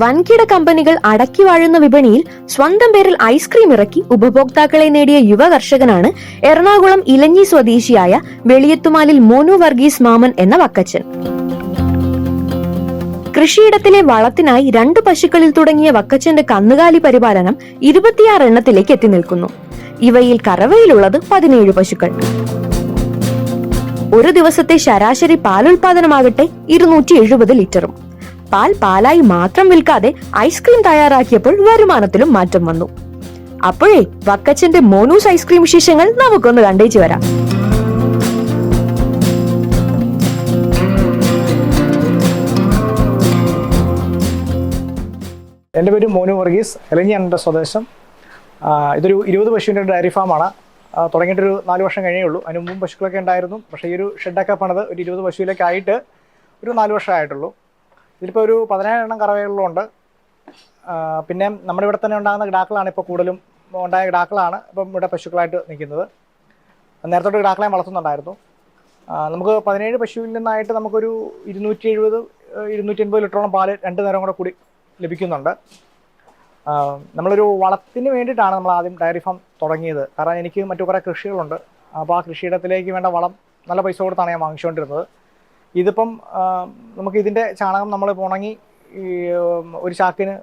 വൻകിട കമ്പനികൾ അടക്കി വാഴുന്ന വിപണിയിൽ സ്വന്തം പേരിൽ ഐസ്ക്രീം ഇറക്കി ഉപഭോക്താക്കളെ നേടിയ യുവ കർഷകനാണ് എറണാകുളം ഇലഞ്ഞി സ്വദേശിയായ വെളിയത്തുമാലിൽ മോനു വർഗീസ് മാമൻ എന്ന വക്കച്ചൻ. കൃഷിയിടത്തിലെ വളത്തിനായി രണ്ട് പശുക്കളിൽ തുടങ്ങിയ വക്കച്ചന്റെ കന്നുകാലി പരിപാലനം ഇരുപത്തിയാറ് എണ്ണത്തിലേക്ക് എത്തി നിൽക്കുന്നു. ഇവയിൽ കറവയിലുള്ളത് പതിനേഴ് പശുക്കൾ. ഒരു ദിവസത്തെ ശരാശരി പാലുൽപാദനമാകട്ടെ ഇരുന്നൂറ്റി എഴുപത് ലിറ്ററും. പാൽ പാലായി മാത്രം വിൽക്കാതെ ഐസ്ക്രീം തയ്യാറാക്കിയപ്പോൾ വരുമാനത്തിലും മാറ്റം വന്നു. അപ്പോഴേ വക്കച്ചന്റെ മോനൂസ് ഐസ്ക്രീം വിശേഷങ്ങൾ നമുക്കൊന്ന് കണ്ടേച്ചു വരാം. എന്റെ പേര് മോനു വർഗീസ് എലഞ്ഞിയാണ് എന്റെ സ്വദേശം. ഇതൊരു ഇരുപത് പശുവിന്റെ ഡയറി ഫാമാണ്. തുടങ്ങിയിട്ടൊരു നാല് വർഷം കഴിഞ്ഞേ ഉള്ളൂ. അതിന് മുമ്പും പശുക്കളൊക്കെ ഉണ്ടായിരുന്നു. പക്ഷേ ഈ ഒരു ഷെഡൊക്കെ പണിത് ഒരു ഇരുപത് പശുവിലേക്ക് ആയിട്ട് ഒരു നാല് വർഷം ആയിട്ടുള്ളൂ. ഇതിലിപ്പോൾ ഒരു പതിനേഴ് എണ്ണം കറവകളുണ്ട്. ആ, പിന്നെ നമ്മുടെ ഇവിടെ തന്നെ ഉണ്ടാകുന്ന കിടാക്കളാണ് ഇപ്പോൾ കൂടുതലും ഉണ്ടായ കിടാക്കളാണ് ഇപ്പം ഇവിടെ പശുക്കളായിട്ട് നിൽക്കുന്നത്. നേരത്തോട്ട് കിടാക്കളെ വളർത്തുന്നുണ്ടായിരുന്നു. നമുക്ക് പതിനേഴ് പശുവിൽ നിന്നായിട്ട് നമുക്കൊരു ഇരുന്നൂറ്റി എഴുപത് ഇരുന്നൂറ്റി എൺപത് ലിറ്ററോളം പാൽ രണ്ട് നേരം കൂടെ കൂടി ലഭിക്കുന്നുണ്ട്. നമ്മളൊരു വളത്തിന് വേണ്ടിയിട്ടാണ് നമ്മൾ ആദ്യം ഡയറി ഫാം തുടങ്ങിയത്. കാരണം എനിക്ക് മറ്റു കുറേ കൃഷികളുണ്ട്. അപ്പോൾ ആ കൃഷിയിടത്തിലേക്ക് വേണ്ട വളം നല്ല പൈസ കൊടുത്താണ് ഞാൻ വാങ്ങിച്ചുകൊണ്ടിരുന്നത്. ഇതിപ്പം നമുക്ക് ഇതിന്റെ ചാണകം നമ്മൾ ഉണങ്ങി ഒരു ചാക്കിന്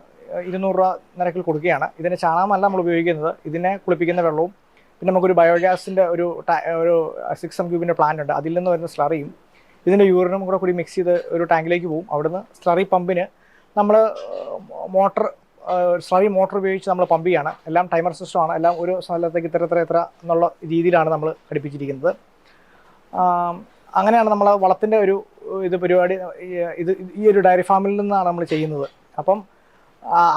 ഇരുന്നൂറ് രൂപ നിരക്കിൽ കൊടുക്കുകയാണ്. ഇതിന്റെ ചാണകമല്ല നമ്മൾ ഉപയോഗിക്കുന്നത്. ഇതിനെ കുളിപ്പിക്കുന്ന വെള്ളവും പിന്നെ നമുക്കൊരു ബയോഗ്യാസിന്റെ ഒരു ഒരു സിക്സ് എം ക്യൂബിന്റെ പ്ലാന്റ് ഉണ്ട്. അതിൽ നിന്ന് വരുന്ന സ്ലറിയും ഇതിന്റെ യൂറിനും കൂടെ കൂടി മിക്സ് ചെയ്ത് ഒരു ടാങ്കിലേക്ക് പോകും അവിടുന്ന് സ്ലറി പമ്പിന് നമ്മൾ മോട്ടർ സ്ലറി മോട്ടർ ഉപയോഗിച്ച് നമ്മൾ പമ്പ് ചെയ്യാണ്. എല്ലാം ടൈമർ സിസ്റ്റമാണ് എല്ലാം ഒരു സ്ഥലത്തേക്ക് ഇത്ര ഇത്ര ഇത്ര എന്നുള്ള രീതിയിലാണ് നമ്മൾ ഘടിപ്പിച്ചിരിക്കുന്നത്. അങ്ങനെയാണ് നമ്മൾ വളത്തിന്റെ ഒരു ഇത് പരിപാടി ഇത് ഈ ഒരു ഡയറി ഫാമിൽ നിന്നാണ് നമ്മൾ ചെയ്യുന്നത്. അപ്പം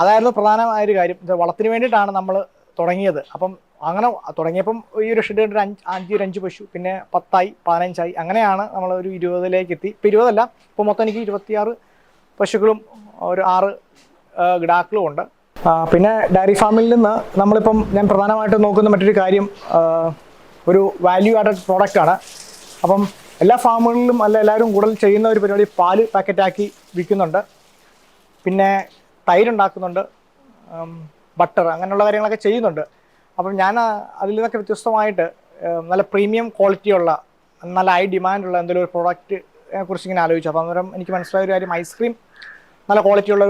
അതായിരുന്നു പ്രധാനമായ ഒരു കാര്യം. വളത്തിന് വേണ്ടിയിട്ടാണ് നമ്മൾ തുടങ്ങിയത്. അപ്പം അങ്ങനെ തുടങ്ങിയപ്പം ഈ ഒരു ഷെഡ് ഒരു അഞ്ച് അഞ്ച് ഒരു അഞ്ച് പശു പിന്നെ പത്തായി പതിനഞ്ചായി അങ്ങനെയാണ് നമ്മൾ ഒരു ഇരുപതിലേക്ക് എത്തി. ഇപ്പം ഇരുപതല്ല ഇപ്പോൾ മൊത്തം എനിക്ക് ഇരുപത്തിയാറ് പശുക്കളും ഒരു ആറ് ആ, കിടാക്കളും ഉണ്ട്. പിന്നെ ഡയറി ഫാമിൽ നിന്ന് നമ്മളിപ്പം ഞാൻ പ്രധാനമായിട്ടും നോക്കുന്ന മറ്റൊരു കാര്യം ഒരു വാല്യൂ ആഡഡ് പ്രോഡക്റ്റ് ആണ്. അപ്പം എല്ലാ ഫാമുകളിലും അല്ല എല്ലാവരും കൂടുതൽ ചെയ്യുന്ന ഒരു പരിപാടി പാൽ പാക്കറ്റാക്കി വിൽക്കുന്നുണ്ട്. പിന്നെ തൈരുണ്ടാക്കുന്നുണ്ട് ബട്ടർ അങ്ങനെയുള്ള കാര്യങ്ങളൊക്കെ ചെയ്യുന്നുണ്ട്. അപ്പം ഞാൻ അതിൽ നിന്നൊക്കെ വ്യത്യസ്തമായിട്ട് നല്ല പ്രീമിയം ക്വാളിറ്റിയുള്ള നല്ല ഹൈ ഡിമാൻഡുള്ള എന്തെങ്കിലും ഒരു പ്രോഡക്റ്റ് കുറിച്ച് ഇങ്ങനെ ആലോചിച്ചു. അപ്പം അന്നേരം എനിക്ക് മനസ്സിലായ ഒരു കാര്യം ഐസ്ക്രീം നല്ല ക്വാളിറ്റിയുള്ള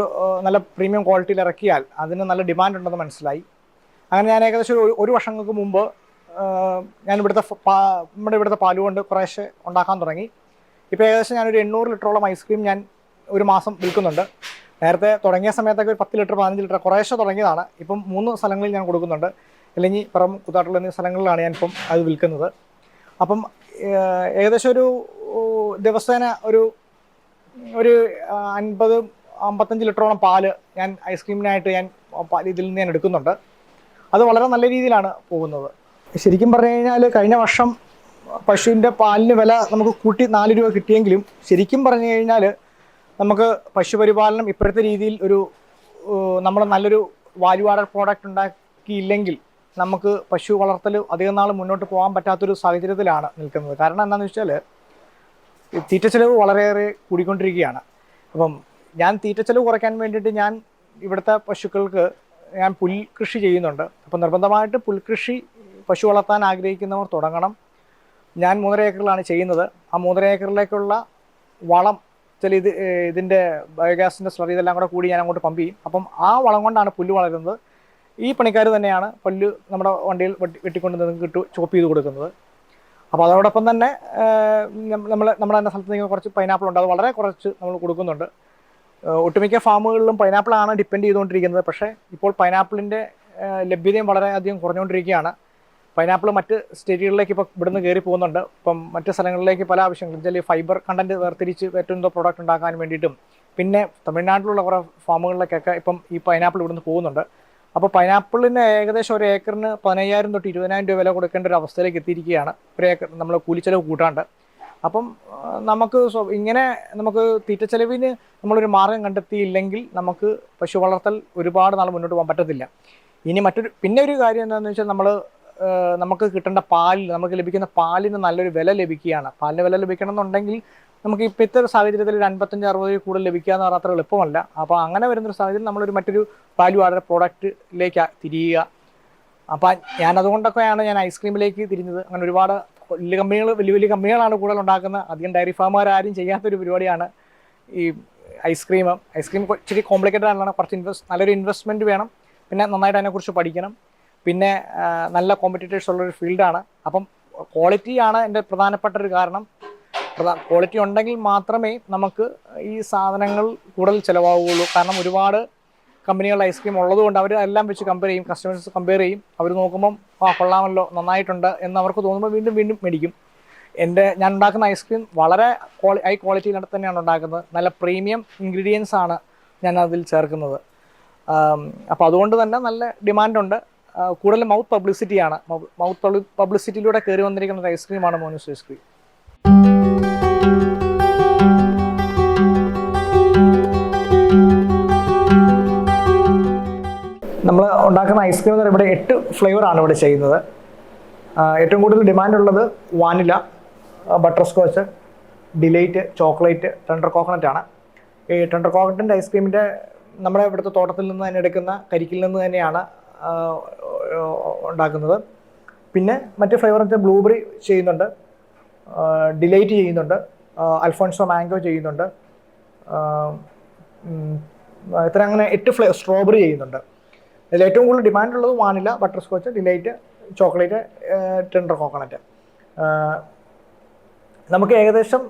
നല്ല പ്രീമിയം ക്വാളിറ്റിയിൽ ഇറക്കിയാൽ അതിന് നല്ല ഡിമാൻഡ് ഉണ്ടെന്ന് മനസ്സിലായി. അങ്ങനെ ഞാൻ ഏകദേശം ഒരു വർഷങ്ങൾക്ക് മുമ്പ് ഞാൻ ഇവിടുത്തെ നമ്മുടെ ഇവിടുത്തെ പാൽ കൊണ്ട് കുറേശ്ശെ ഉണ്ടാക്കാൻ തുടങ്ങി. ഇപ്പോൾ ഏകദേശം ഞാനൊരു എണ്ണൂറ് ലിറ്ററോളം ഐസ്ക്രീം ഞാൻ ഒരു മാസം വിൽക്കുന്നുണ്ട്. നേരത്തെ തുടങ്ങിയ സമയത്തൊക്കെ ഒരു പത്ത് ലിറ്റർ പതിനഞ്ച് ലിറ്റർ കുറേശ്ശെ തുടങ്ങിയതാണ്. ഇപ്പം മൂന്ന് സ്ഥലങ്ങളിൽ ഞാൻ കൊടുക്കുന്നുണ്ട്. അല്ലെങ്കിൽ പുറം കുത്താട്ടുള്ള എന്നീ സ്ഥലങ്ങളിലാണ് ഞാനിപ്പം അത് വിൽക്കുന്നത്. അപ്പം ഏകദേശം ഒരു ദിവസേന ഒരു ഒരു അൻപത് അമ്പത്തഞ്ച് ലിറ്ററോളം പാൽ ഞാൻ ഐസ്ക്രീമിനായിട്ട് ഞാൻ ഇതിൽ നിന്ന് ഞാൻ എടുക്കുന്നുണ്ട്. അത് വളരെ നല്ല രീതിയിലാണ് പോകുന്നത്. ശരിക്കും പറഞ്ഞു കഴിഞ്ഞാൽ കഴിഞ്ഞ വർഷം പശുവിന്റെ പാലിന് വില നമുക്ക് കൂട്ടി നാല് രൂപ കിട്ടിയെങ്കിലും ശരിക്കും പറഞ്ഞു കഴിഞ്ഞാൽ നമുക്ക് പശുപരിപാലനം ഇപ്പോഴത്തെ രീതിയിൽ ഒരു നമ്മൾ നല്ലൊരു വാല്യൂ ആഡഡ് പ്രോഡക്റ്റ് ഉണ്ടാക്കിയില്ലെങ്കിൽ നമുക്ക് പശു വളർത്തൽ അധികം നാൾ മുന്നോട്ട് പോകാൻ പറ്റാത്തൊരു സാഹചര്യത്തിലാണ് നിൽക്കുന്നത്. കാരണം എന്താണെന്ന് വെച്ചാൽ തീറ്റ ചെലവ് വളരെയേറെ കൂടിക്കൊണ്ടിരിക്കുകയാണ്. അപ്പം ഞാൻ തീറ്റ ചെലവ് കുറയ്ക്കാൻ വേണ്ടിയിട്ട് ഞാൻ ഇവിടുത്തെ പശുക്കൾക്ക് ഞാൻ പുൽകൃഷി ചെയ്യുന്നുണ്ട്. അപ്പോൾ നിർബന്ധമായിട്ട് പുൽകൃഷി പശു വളർത്താൻ ആഗ്രഹിക്കുന്നവർ തുടങ്ങണം. ഞാൻ മൂന്നര ഏക്കറിലാണ് ചെയ്യുന്നത്. ആ മൂന്നര ഏക്കറിലേക്കുള്ള വളം ചില ഇത് ഇതിന്റെ ബയോഗ്യാസിന്റെ സ്ലറി ഇതെല്ലാം കൂടെ കൂടി ഞാൻ അങ്ങോട്ട് പമ്പ് ചെയ്യും. അപ്പം ആ വളം കൊണ്ടാണ് പുല്ല് വളരുന്നത്. ഈ പണിക്കാർ തന്നെയാണ് പല്ല് നമ്മുടെ വണ്ടിയിൽ വെട്ടി വെട്ടിക്കൊണ്ട് നിങ്ങൾക്ക് ഇട്ട് ചോപ്പ് ചെയ്ത് കൊടുക്കുന്നത്. അപ്പോൾ അതോടൊപ്പം തന്നെ നമ്മൾ നമ്മുടെ സ്ഥലത്ത് നിന്ന് കുറച്ച് പൈനാപ്പിൾ ഉണ്ട്. അത് വളരെ കുറച്ച് നമ്മൾ കൊടുക്കുന്നുണ്ട്. ഒട്ടുമിക്ക ഫാമുകളിലും പൈനാപ്പിൾ ആണ് ഡിപ്പെൻഡ് ചെയ്തുകൊണ്ടിരിക്കുന്നത്. പക്ഷേ ഇപ്പോൾ പൈനാപ്പിളിന്റെ ലഭ്യതയും വളരെയധികം കുറഞ്ഞുകൊണ്ടിരിക്കുകയാണ്. പൈനാപ്പിൾ മറ്റ് സ്റ്റേറ്റുകളിലേക്ക് ഇപ്പോൾ ഇവിടുന്ന് കയറി പോകുന്നുണ്ട്. ഇപ്പം മറ്റ് സ്ഥലങ്ങളിലേക്ക് പല ആവശ്യങ്ങളും. വെച്ചാൽ ഫൈബർ കണ്ടന്റ് വേർതിരിച്ച് എന്തോ പ്രോഡക്റ്റ് ഉണ്ടാക്കാൻ വേണ്ടിയിട്ടും. പിന്നെ തമിഴ്നാട്ടിലുള്ള കുറേ ഫാമുകളിലേക്കൊക്കെ ഇപ്പം ഈ പൈനാപ്പിൾ ഇവിടുന്ന് പോകുന്നുണ്ട്. അപ്പോൾ പൈനാപ്പിളിന് ഏകദേശം ഒരു ഏക്കറിന് പതിനയ്യായിരം തൊട്ട് ഇരുപതിനായിരം രൂപ വില കൊടുക്കേണ്ട ഒരു അവസ്ഥയിലേക്ക് എത്തിയിരിക്കുകയാണ്. ഒരു ഏക്കർ നമ്മൾ കൂലിച്ചെലവ് കൂട്ടാണ്ട്. അപ്പം നമുക്ക് ഇങ്ങനെ നമുക്ക് തീറ്റ തീറ്റച്ചെലവിന് നമ്മളൊരു മാർഗം കണ്ടെത്തിയില്ലെങ്കിൽ നമുക്ക് പശു വളർത്തൽ ഒരുപാട് നാൾ മുന്നോട്ട് പോകാൻ പറ്റത്തില്ല. ഇനി മറ്റൊരു പിന്നെ ഒരു കാര്യം എന്താണെന്ന് വെച്ചാൽ നമ്മൾ നമുക്ക് കിട്ടേണ്ട പാലിൽ നമുക്ക് ലഭിക്കുന്ന പാലിന് നല്ലൊരു വില ലഭിക്കുകയാണ്. പാലിന് വില ലഭിക്കണം എന്നുണ്ടെങ്കിൽ നമുക്ക് ഇപ്പോഴത്തെ ഒരു സാഹചര്യത്തിൽ ഒരു അൻപത്തഞ്ച് അറുപത് കൂടുതൽ ലഭിക്കുക എന്ന് പറഞ്ഞാൽ അത്ര എളുപ്പമല്ല. അപ്പോൾ അങ്ങനെ വരുന്നൊരു സാഹചര്യം നമ്മളൊരു മറ്റൊരു വാല്യൂ ആഡർ പ്രോഡക്റ്റിലേക്ക് തിരിയുക. അപ്പം ഞാൻ അതുകൊണ്ടൊക്കെയാണ് ഞാൻ ഐസ്ക്രീമിലേക്ക് തിരിഞ്ഞത്. അങ്ങനെ ഒരുപാട് വലിയ കമ്പനികൾ വലിയ വലിയ കമ്പനികളാണ് കൂടുതൽ ഉണ്ടാക്കുന്നത്. അധികം ഡയറി ഫാമുകാരും ചെയ്യാത്തൊരു പരിപാടിയാണ് ഈ ഐസ്ക്രീം ഐസ്ക്രീം ഇച്ചിരി കോംപ്ലിക്കേറ്റഡ് ആണ് കുറച്ച് ഇൻവെസ്റ്റ് നല്ലൊരു ഇൻവെസ്റ്റ്മെന്റ് വേണം. പിന്നെ നന്നായിട്ട് അതിനെക്കുറിച്ച് പഠിക്കണം. പിന്നെ നല്ല കോമ്പറ്റീറ്റേഴ്സ് ഉള്ളൊരു ഫീൽഡാണ് അപ്പം ക്വാളിറ്റിയാണ് എന്റെ പ്രധാനപ്പെട്ട ഒരു കാരണം. പ്രധാന ക്വാളിറ്റി ഉണ്ടെങ്കിൽ മാത്രമേ നമുക്ക് ഈ സാധനങ്ങൾ കൂടുതൽ ചിലവാകുകയുള്ളൂ. കാരണം ഒരുപാട് കമ്പനികളുടെ ഐസ്ക്രീം ഉള്ളതുകൊണ്ട് അവർ എല്ലാം വെച്ച് കമ്പയർ ചെയ്യും കസ്റ്റമേഴ്സ് കമ്പയർ ചെയ്യും. അവർ നോക്കുമ്പം ആ കൊള്ളാമല്ലോ നന്നായിട്ടുണ്ട് എന്ന് അവർക്ക് തോന്നുമ്പോൾ വീണ്ടും വീണ്ടും മേടിക്കും. എന്റെ ഞാൻ ഉണ്ടാക്കുന്ന ഐസ്ക്രീം വളരെ ക്വാളി ഹൈ ക്വാളിറ്റിയിൽ തന്നെയാണ് ഉണ്ടാക്കുന്നത്. നല്ല പ്രീമിയം ഇൻഗ്രീഡിയൻസ് ആണ് ഞാൻ അതിൽ ചേർക്കുന്നത്. അപ്പോൾ അതുകൊണ്ട് തന്നെ നല്ല ഡിമാൻഡുണ്ട് കൂടുതൽ മൗത്ത് പബ്ലിസിറ്റിയാണ് മൗത്ത് പബ്ലിസിറ്റിയിലൂടെ കയറി വന്നിരിക്കുന്ന ഒരു ഐസ്ക്രീമാണ് മോനൂസ് ഐസ്ക്രീം നമ്മൾ ഉണ്ടാക്കുന്ന ഐസ്ക്രീം എന്ന് പറയുമ്പോൾ എട്ട് ഫ്ലേവറാണ് ഇവിടെ ചെയ്യുന്നത്. ഏറ്റവും കൂടുതൽ ഡിമാൻഡ് ഉള്ളത് vanilla butterscotch delight chocolate tender coconut ആണ്. ഈ ടെൻഡർ കോക്കനറ്റിന്റെ ഐസ്ക്രീമിന്റെ നമ്മുടെ ഇവിടുത്തെ തോട്ടത്തിൽ നിന്ന് തന്നെ എടുക്കുന്ന കരിക്കിൽ നിന്ന് തന്നെയാണ് ഉണ്ടാക്കുന്നത്. പിന്നെ മറ്റ് ഫ്ലേവർ വെച്ചാൽ ബ്ലൂബെറി ചെയ്യുന്നുണ്ട്. ഡിലൈറ്റ് ചെയ്യുന്നുണ്ട്. അൽഫോൺസോ മാംഗോ ചെയ്യുന്നുണ്ട്. ഇത്ര അങ്ങനെ എട്ട് ഫ്ലേ സ്ട്രോബെറി ചെയ്യുന്നുണ്ട്. ഇതിൽ ഏറ്റവും കൂടുതൽ ഡിമാൻഡ് ഉള്ളത് vanilla butterscotch delight chocolate tender coconut നമുക്ക് ഏകദേശം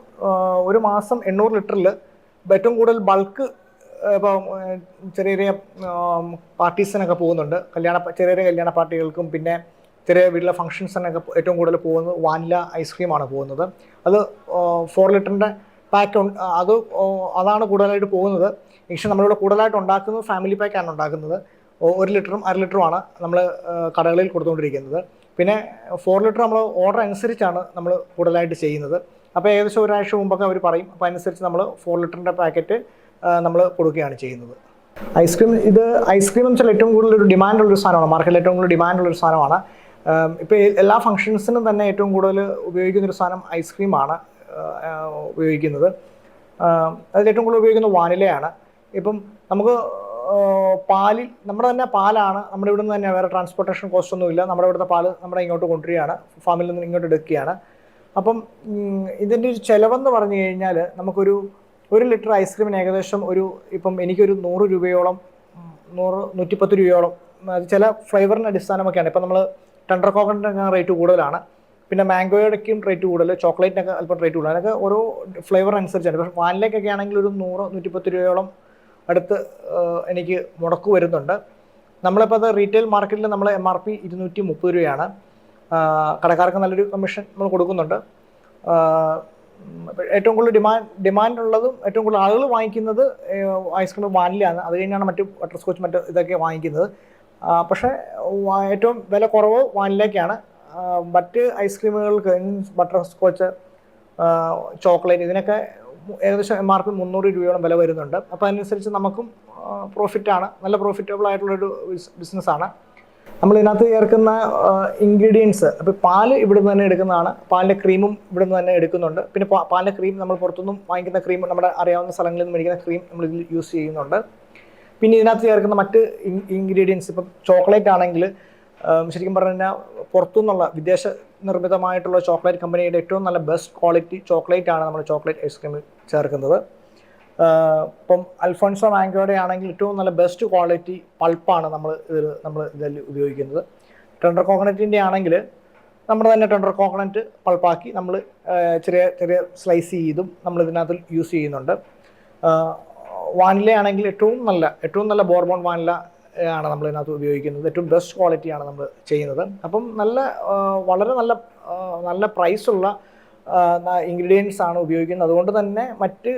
ഒരു മാസം എണ്ണൂറ് ലിറ്ററിൽ ഏറ്റവും കൂടുതൽ ബൾക്ക് ഇപ്പം ചെറിയ ചെറിയ പാർട്ടീസിനൊക്കെ പോകുന്നുണ്ട്. കല്യാണ ചെറിയ ചെറിയ കല്യാണ പാർട്ടികൾക്കും പിന്നെ ചെറിയ വീട്ടിലെ ഫംഗ്ഷൻസിനൊക്കെ ഏറ്റവും കൂടുതൽ പോകുന്നത് വാനില ഐസ്ക്രീമാണ് പോകുന്നത്. അത് ഫോർ ലിറ്ററിന്റെ പാക്ക് അത് അതാണ് കൂടുതലായിട്ട് പോകുന്നത്. പക്ഷേ നമ്മളിവിടെ കൂടുതലായിട്ട് ഉണ്ടാക്കുന്നത് ഫാമിലി പാക്കാണ് ഉണ്ടാക്കുന്നത്. ഒരു ലിറ്ററും അര ലിറ്ററുമാണ് നമ്മൾ കടകളിൽ കൊടുത്തുകൊണ്ടിരിക്കുന്നത്. പിന്നെ ഫോർ ലിറ്റർ നമ്മൾ ഓർഡർ അനുസരിച്ചാണ് നമ്മൾ കൂടുതലായിട്ട് ചെയ്യുന്നത്. അപ്പോൾ ഏകദേശം ഒരാഴ്ച മുമ്പൊക്കെ അവർ പറയും. അപ്പോൾ അനുസരിച്ച് നമ്മൾ ഫോർ ലിറ്ററിന്റെ പാക്കറ്റ് നമ്മൾ കൊടുക്കുകയാണ് ചെയ്യുന്നത്. ഐസ്ക്രീം ഇത് ഐസ്ക്രീം എന്ന് വെച്ചാൽ ഏറ്റവും കൂടുതൽ ഒരു ഡിമാൻഡുള്ളൊരു സാധനമാണ്. മാർക്കറ്റിൽ ഏറ്റവും കൂടുതൽ ഡിമാൻഡുള്ളൊരു സാധനമാണ്. ഇപ്പോൾ എല്ലാ ഫംഗ്ഷൻസിനും തന്നെ ഏറ്റവും കൂടുതൽ ഉപയോഗിക്കുന്ന ഒരു സാധനം ഐസ്ക്രീമാണ് ഉപയോഗിക്കുന്നത്. അതിൽ ഏറ്റവും കൂടുതൽ ഉപയോഗിക്കുന്നത് വാനിലയാണ്. ഇപ്പം നമുക്ക് പാലിൽ നമ്മുടെ തന്നെ പാലാണ് നമ്മുടെ ഇവിടെ നിന്ന് തന്നെ വേറെ ട്രാൻസ്പോർട്ടേഷൻ കോസ്റ്റ് ഒന്നുമില്ല നമ്മുടെ ഇവിടുത്തെ പാൽ നമ്മുടെ ഇങ്ങോട്ട് കൊണ്ടുവരികയാണ്. ഫാമിൽ നിന്ന് ഇങ്ങോട്ട് എടുക്കുകയാണ്. അപ്പം ഇതിന്റെ ഒരു ചിലവെന്ന് പറഞ്ഞു കഴിഞ്ഞാൽ നമുക്കൊരു ഒരു ലിറ്റർ ഐസ്ക്രീമിന് ഏകദേശം ഒരു ഇപ്പം എനിക്കൊരു നൂറ് രൂപയോളം നൂറ് നൂറ്റിപ്പത്ത് രൂപയോളം ചില ഫ്ലേവറിന്റെ അടിസ്ഥാനമൊക്കെയാണ്. ഇപ്പം നമ്മൾ ടെൻഡർ കോക്കനറ്റിനൊക്കെ റേറ്റ് കൂടുതലാണ്. പിന്നെ മാംഗോയുടെക്കും റേറ്റ് കൂടുതൽ ചോക്ലേറ്റിനൊക്കെ അല്പം റേറ്റ് കൂടുതൽ അതൊക്കെ ഓരോ ഫ്ലേവർ അനുസരിച്ചാണ്. പക്ഷേ വാനിലേക്കൊക്കെ ആണെങ്കിൽ ഒരു നൂറ് നൂറ്റിപ്പത്ത് രൂപയോളം അടുത്ത് എനിക്ക് മുടക്കു വരുന്നുണ്ട്. നമ്മളിപ്പോൾ അത് റീറ്റെയിൽ മാർക്കറ്റിൽ നമ്മൾ എം ആർ പി ഇരുന്നൂറ്റി മുപ്പത് രൂപയാണ്. കടക്കാർക്ക് നല്ലൊരു കമ്മീഷൻ നമ്മൾ കൊടുക്കുന്നുണ്ട്. ഏറ്റവും കൂടുതൽ ഡിമാൻഡ് ഡിമാൻഡ് ഉള്ളതും ഏറ്റവും കൂടുതൽ ആളുകൾ വാങ്ങിക്കുന്നത് ഐസ്ക്രീം വാനിലാണ് അത് കഴിഞ്ഞാണ് മറ്റ് ബട്ടർ സ്കോച്ച് മറ്റ് ഇതൊക്കെ വാങ്ങിക്കുന്നത്. പക്ഷേ ഏറ്റവും വില കുറവ് വാനിലേക്കാണ് മറ്റ് ഐസ്ക്രീമുകൾക്ക് ബട്ടർ സ്കോച്ച് ചോക്ലേറ്റ് ഇതിനൊക്കെ ഏകദേശം എം ആർ പി മുന്നൂറ് രൂപയോളം വില വരുന്നുണ്ട്. അപ്പോൾ അതിനനുസരിച്ച് നമുക്കും പ്രോഫിറ്റാണ് നല്ല പ്രോഫിറ്റബിൾ ആയിട്ടുള്ളൊരു ബിസിനസ്സാണ് നമ്മൾ ഇതിനകത്ത് ചേർക്കുന്ന ഇൻഗ്രീഡിയൻസ് അപ്പോൾ പാൽ ഇവിടെ നിന്ന് തന്നെ എടുക്കുന്നതാണ്. പാലിന്റെ ക്രീമും ഇവിടെ നിന്ന് തന്നെ എടുക്കുന്നുണ്ട്. പിന്നെ പാലിന്റെ ക്രീം നമ്മൾ പുറത്തുനിന്നും വാങ്ങിക്കുന്ന ക്രീം നമ്മുടെ അറിയാവുന്ന സ്ഥലങ്ങളിൽ നിന്ന് മേടിക്കുന്ന ക്രീം നമ്മൾ ഇതിൽ യൂസ് ചെയ്യുന്നുണ്ട്. പിന്നെ ഇതിനകത്ത് ചേർക്കുന്ന മറ്റ് ഇൻഗ്രീഡിയൻസ് ഇപ്പം ചോക്ലേറ്റ് ആണെങ്കിൽ ശരിക്കും പറഞ്ഞു കഴിഞ്ഞാൽ പുറത്തുനിന്നുള്ള വിദേശ നിർമ്മിതമായിട്ടുള്ള ചോക്ലേറ്റ് കമ്പനിയുടെ ഏറ്റവും നല്ല ബെസ്റ്റ് ക്വാളിറ്റി ചോക്ലേറ്റ് ആണ് നമ്മൾ ചോക്ലേറ്റ് ഐസ്ക്രീമിൽ ചേർക്കുന്നത്. ഇപ്പം അൽഫോൺസോ മാങ്കോയുടെ ആണെങ്കിൽ ഏറ്റവും നല്ല ബെസ്റ്റ് ക്വാളിറ്റി പൾപ്പാണ് നമ്മൾ ഇതിൽ നമ്മൾ ഇതിൽ ഉപയോഗിക്കുന്നത്. ടെൻഡർ കോക്കനറ്റിന്റെ ആണെങ്കിൽ നമ്മൾ തന്നെ ടെൻഡർ കോക്കനറ്റ് പൾപ്പാക്കി നമ്മൾ ചെറിയ ചെറിയ സ്ലൈസ് ചെയ്തും നമ്മൾ ഇതിനകത്ത് യൂസ് ചെയ്യുന്നുണ്ട്. വാനില ആണെങ്കിൽ ഏറ്റവും നല്ല ഏറ്റവും നല്ല ബോർബോൺ വാനില ആണ് നമ്മൾ ഇതിനകത്ത് ഉപയോഗിക്കുന്നത്. ഏറ്റവും ബെസ്റ്റ് ക്വാളിറ്റിയാണ് നമ്മൾ ചെയ്യുന്നത്. അപ്പം നല്ല വളരെ നല്ല നല്ല പ്രൈസുള്ള ഇൻഗ്രീഡിയൻസ് ആണ് ഉപയോഗിക്കുന്നത്. അതുകൊണ്ട് തന്നെ മറ്റ്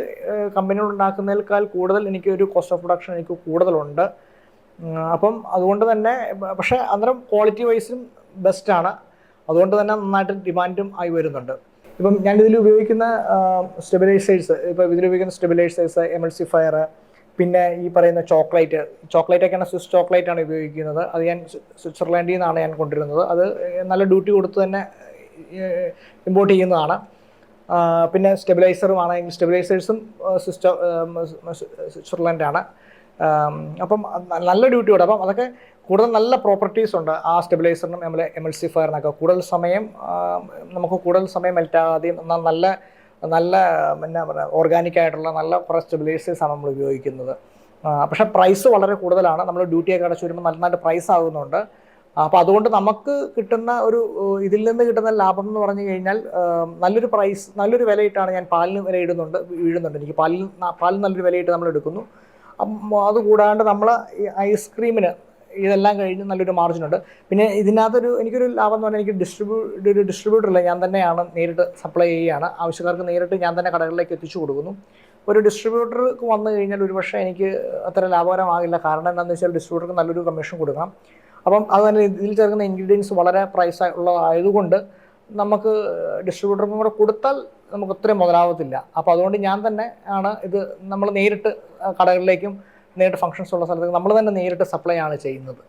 കമ്പനികൾ ഉണ്ടാക്കുന്നതിനേക്കാൾ കൂടുതൽ എനിക്ക് ഒരു കോസ്റ്റ് ഓഫ് പ്രൊഡക്ഷൻ എനിക്ക് കൂടുതലുണ്ട്. അപ്പം അതുകൊണ്ട് തന്നെ പക്ഷേ അന്നേരം ക്വാളിറ്റി വൈസും ബെസ്റ്റാണ് അതുകൊണ്ട് തന്നെ നന്നായിട്ട് ഡിമാൻഡും ആയി വരുന്നുണ്ട്. ഇപ്പം ഞാൻ ഇതിൽ ഉപയോഗിക്കുന്ന സ്റ്റെബിലൈസേഴ്സ് ഇപ്പം ഇതിൽ ഉപയോഗിക്കുന്ന സ്റ്റെബിലൈസേഴ്സ് എമൾസിഫയർ പിന്നെ ഈ പറയുന്ന ചോക്ലേറ്റ് ചോക്ലേറ്റ് ഒക്കെയാണ് സ്വിസ് ചോക്ലേറ്റ് ആണ് ഉപയോഗിക്കുന്നത്. അത് ഞാൻ സ്വി- സ്വിറ്റ്സർലാൻഡിൽ നിന്നാണ് ഞാൻ കൊണ്ടിരുന്നത് അത് നല്ല ഡ്യൂട്ടി കൊടുത്ത് തന്നെ ഇമ്പോർട്ട് ചെയ്യുന്നതാണ്. പിന്നെ സ്റ്റെബിലൈസറും ആണെങ്കിൽ സ്റ്റെബിലൈസേഴ്സും സിസ്റ്റം സ്വിറ്റ്സർലൻഡാണ്. അപ്പം നല്ല ഡ്യൂട്ടി ഉണ്ട്. അപ്പം അതൊക്കെ കൂടുതൽ നല്ല പ്രോപ്പർട്ടീസ് ഉണ്ട്. ആ സ്റ്റെബിലൈസറിനും നമ്മളെ എം എൽ സി ഫയറിനൊക്കെ കൂടുതൽ സമയം നമുക്ക് കൂടുതൽ സമയം മെൽറ്റാകാതെയും എന്നാൽ നല്ല നല്ല എന്നാ പറയുക ഓർഗാനിക് ആയിട്ടുള്ള നല്ല കുറേ സ്റ്റെബിലൈസേഴ്സാണ് നമ്മൾ ഉപയോഗിക്കുന്നത്. പക്ഷേ പ്രൈസ് വളരെ കൂടുതലാണ്. നമ്മൾ ഡ്യൂട്ടിയൊക്കെ അടച്ചു വരുമ്പോൾ നല്ല നല്ല പ്രൈസ് ആകുന്നുണ്ട്. അപ്പോൾ അതുകൊണ്ട് നമുക്ക് കിട്ടുന്ന ഒരു ഇതിൽ നിന്ന് കിട്ടുന്ന ലാഭം എന്ന് പറഞ്ഞു കഴിഞ്ഞാൽ നല്ലൊരു പ്രൈസ് നല്ലൊരു വിലയിട്ടാണ് ഞാൻ പാലിന് വില ഇടുന്നുണ്ട് വീഴുന്നുണ്ട്. എനിക്ക് പാലിൽ പാലിന് നല്ലൊരു വിലയിട്ട് നമ്മൾ എടുക്കുന്നു. അതുകൂടാണ്ട് നമ്മൾ ഈ ഐസ്ക്രീമിന് ഇതെല്ലാം കഴിഞ്ഞ് നല്ലൊരു മാർജിൻ ഉണ്ട്. പിന്നെ ഇതിനകത്തൊരു എനിക്കൊരു ലാഭം എന്ന് പറഞ്ഞാൽ എനിക്ക് ഡിസ്ട്രിബ്യൂട്ട് ഒരു ഡിസ്ട്രിബ്യൂട്ടറില്ല ഞാൻ തന്നെയാണ് നേരിട്ട് സപ്ലൈ ചെയ്യുകയാണ്. ആവശ്യക്കാർക്ക് നേരിട്ട് ഞാൻ തന്നെ കടകളിലേക്ക് എത്തിച്ചു കൊടുക്കുന്നു. ഒരു ഡിസ്ട്രിബ്യൂട്ടർക്ക് വന്നു കഴിഞ്ഞാൽ ഒരുപക്ഷെ എനിക്ക് അത്ര ലാഭകരമാകില്ല. കാരണം എന്താണെന്ന് വെച്ചാൽ ഡിസ്ട്രിബ്യൂട്ടർക്ക് നല്ലൊരു കമ്മീഷൻ കൊടുക്കണം. അപ്പം അത് തന്നെ ഇതിൽ ചേർക്കുന്ന ഇൻഗ്രീഡിയൻസ് വളരെ പ്രൈസ് ഉള്ളതായതുകൊണ്ട് നമുക്ക് ഡിസ്ട്രിബ്യൂട്ടർക്കും കൂടെ കൊടുത്താൽ നമുക്ക് ഒത്തിരി മുതലാവത്തില്ല. അപ്പോൾ അതുകൊണ്ട് ഞാൻ തന്നെ ആണ് ഇത് നമ്മൾ നേരിട്ട് കടകളിലേക്കും നേരിട്ട് ഫങ്ഷൻസ് ഉള്ള സ്ഥലത്തേക്കും നമ്മൾ തന്നെ നേരിട്ട് സപ്ലൈ ആണ് ചെയ്യുന്നത്.